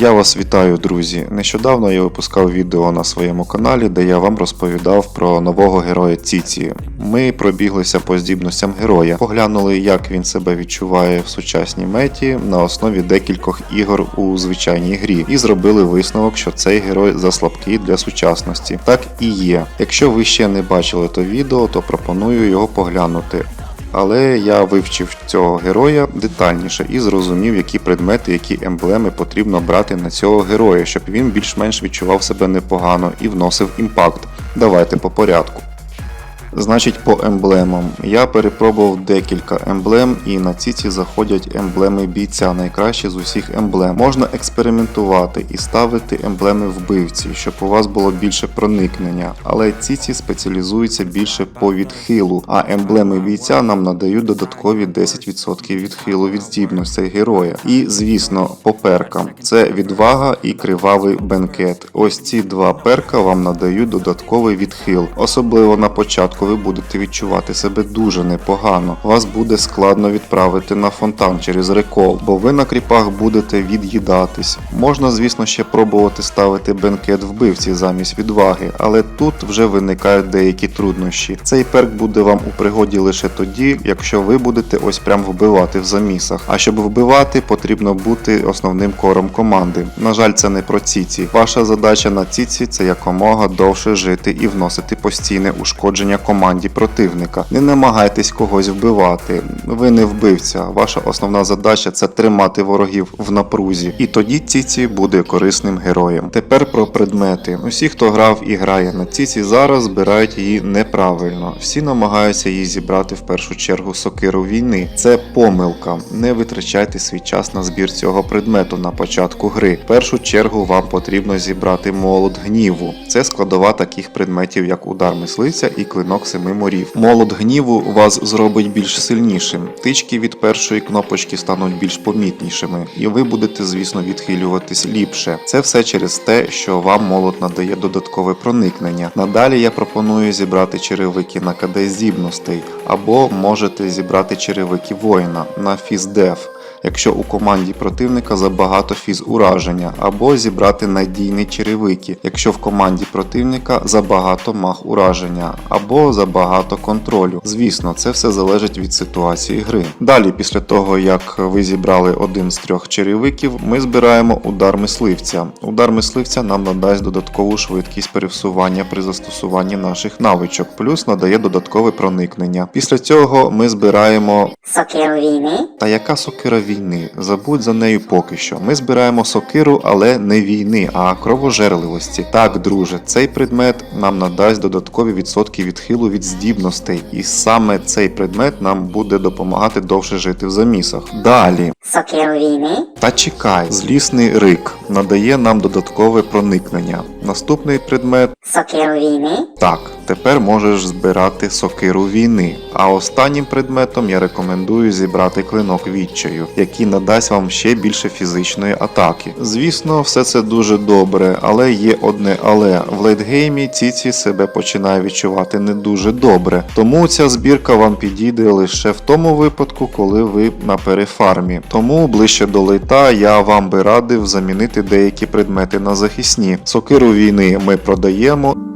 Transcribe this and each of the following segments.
Я вас вітаю, друзі. Нещодавно я випускав відео на своєму каналі, де я вам розповідав про нового героя Ціці. Ми пробіглися по здібностям героя, поглянули, як він себе відчуває в сучасній меті на основі декількох ігор у звичайній грі, і зробили висновок, що цей герой заслабкий для сучасності. Так і є. Якщо ви ще не бачили то відео, то пропоную його поглянути. Але я вивчив цього героя детальніше і зрозумів, які предмети, які емблеми потрібно брати на цього героя, щоб він більш-менш відчував себе непогано і вносив імпакт. Давайте по порядку. Значить, по емблемам. Я перепробував декілька емблем, і на ціці заходять емблеми бійця, найкращі з усіх емблем. Можна експериментувати і ставити емблеми вбивці, щоб у вас було більше проникнення. Але ціці спеціалізуються більше по відхилу, а емблеми бійця нам надають додаткові 10% відхилу від здібностей героя. І, звісно, по перкам це відвага і кривавий бенкет. Ось ці два перка вам надають додатковий відхил, особливо на початку ви будете відчувати себе дуже непогано. Вас буде складно відправити на фонтан через рекол, бо ви на кріпах будете від'їдатись. Можна, звісно, ще пробувати ставити бенкет вбивці замість відваги, але тут вже виникають деякі труднощі. Цей перк буде вам у пригоді лише тоді, якщо ви будете ось прям вбивати в замісах. А щоб вбивати, потрібно бути основним кором команди. На жаль, це не про ціці. Ваша задача на ціці це якомога довше жити і вносити постійне ушкодження команді противника. Не намагайтесь когось вбивати. Ви не вбивця. Ваша основна задача це тримати ворогів в напрузі. І тоді Ціці буде корисним героєм. Тепер про предмети. Усі, хто грав і грає на Ціці, зараз збирають її неправильно. Всі намагаються її зібрати в першу чергу сокиру війни. Це помилка. Не витрачайте свій час на збір цього предмету на початку гри. В першу чергу вам потрібно зібрати молот гніву. Це складова таких предметів, як удар мисливця і клинок семи морів. Молот гніву вас зробить більш сильнішим. Тички від першої кнопочки стануть більш помітнішими, і ви будете, звісно, відхилюватись ліпше. Це все через те, що вам молот надає додаткове проникнення. Надалі я пропоную зібрати черевики на КД здібностей, або можете зібрати черевики воїна на фіздеф якщо у команді противника забагато фіз ураження, або зібрати надійні черевики, якщо в команді противника забагато маг ураження, або забагато контролю. Звісно, це все залежить від ситуації гри. Далі, після того як ви зібрали один з трьох черевиків, ми збираємо удар мисливця. Удар мисливця нам надасть додаткову швидкість пересування при застосуванні наших навичок, плюс надає додаткове проникнення. Після цього ми збираємо Сокиру війни, та яка сокира війни? Забудь за нею поки що. Ми збираємо сокиру, але не війни, а кровожерливості. Так, друже, цей предмет нам надасть додаткові відсотки відхилу від здібностей, і саме цей предмет нам буде допомагати довше жити в замісах. Далі. сокиру війни, Та чекай, злісний рик надає нам додаткове проникнення. Наступний предмет сокиру війни, так, тепер можеш збирати сокиру війни. А останнім предметом я рекомендую зібрати клинок відчаю, який надасть вам ще більше фізичної атаки. Звісно, все це дуже добре, але є одне але в лейтгеймі Ціці себе починає відчувати не дуже добре. Тому ця збірка вам підійде лише в тому випадку, коли ви на перефармі. Тому ближче до лейта я вам би радив замінити деякі предмети на захисні. Сокиру війни ми продаємо.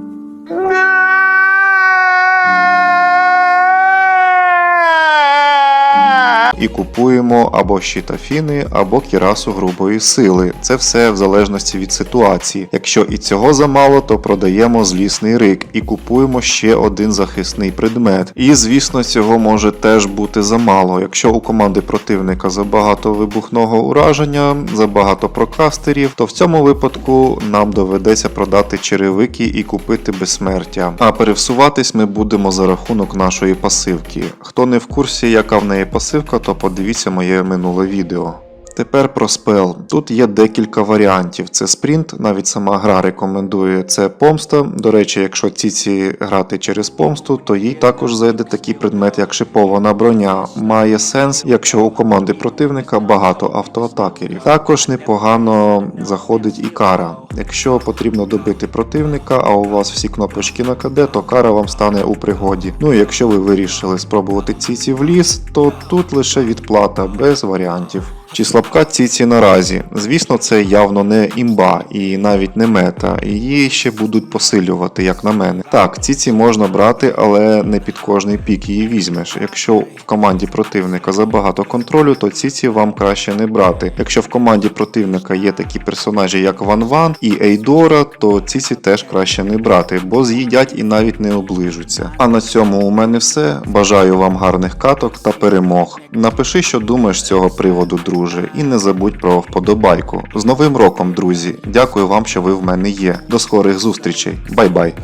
І купуємо або щитафіни, або кірасу грубої сили. Це все в залежності від ситуації. Якщо і цього замало, то продаємо злісний рик і купуємо ще один захисний предмет. І звісно, цього може теж бути замало. Якщо у команди противника забагато вибухного ураження, забагато прокастерів, то в цьому випадку нам доведеться продати черевики і купити безсмертя. А перевсуватись ми будемо за рахунок нашої пасивки. Хто не в курсі, яка в неї пасивка, то подивіться моє минуле відео. Тепер про спел. Тут є декілька варіантів. Це спринт, навіть сама гра рекомендує це помста. До речі, якщо ціці грати через помсту, то їй також зайде такий предмет, як шипована броня. Має сенс, якщо у команди противника багато автоатакерів. Також непогано заходить і кара. Якщо потрібно добити противника, а у вас всі кнопочки на КД, то кара вам стане у пригоді. Ну і якщо ви вирішили спробувати ціці в ліс, то тут лише відплата без варіантів. Чи слабка ціці наразі? Звісно, це явно не імба і навіть не мета. Її ще будуть посилювати, як на мене. Так, ціці можна брати, але не під кожний пік її візьмеш. Якщо в команді противника забагато контролю, то ціці вам краще не брати. Якщо в команді противника є такі персонажі, як Ван Ван і Ейдора, то ціці теж краще не брати, бо з'їдять і навіть не оближуться. А на цьому у мене все. Бажаю вам гарних каток та перемог. Напиши, що думаєш з цього приводу, друже, і не забудь про вподобайку. З Новим роком, друзі! Дякую вам, що ви в мене є. До скорих зустрічей. Бай-бай!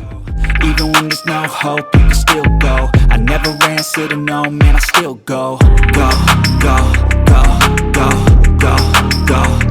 Even when there's no hope, you can still go. I never ran, said no, man, I still go. Go, go, go, go, go, go.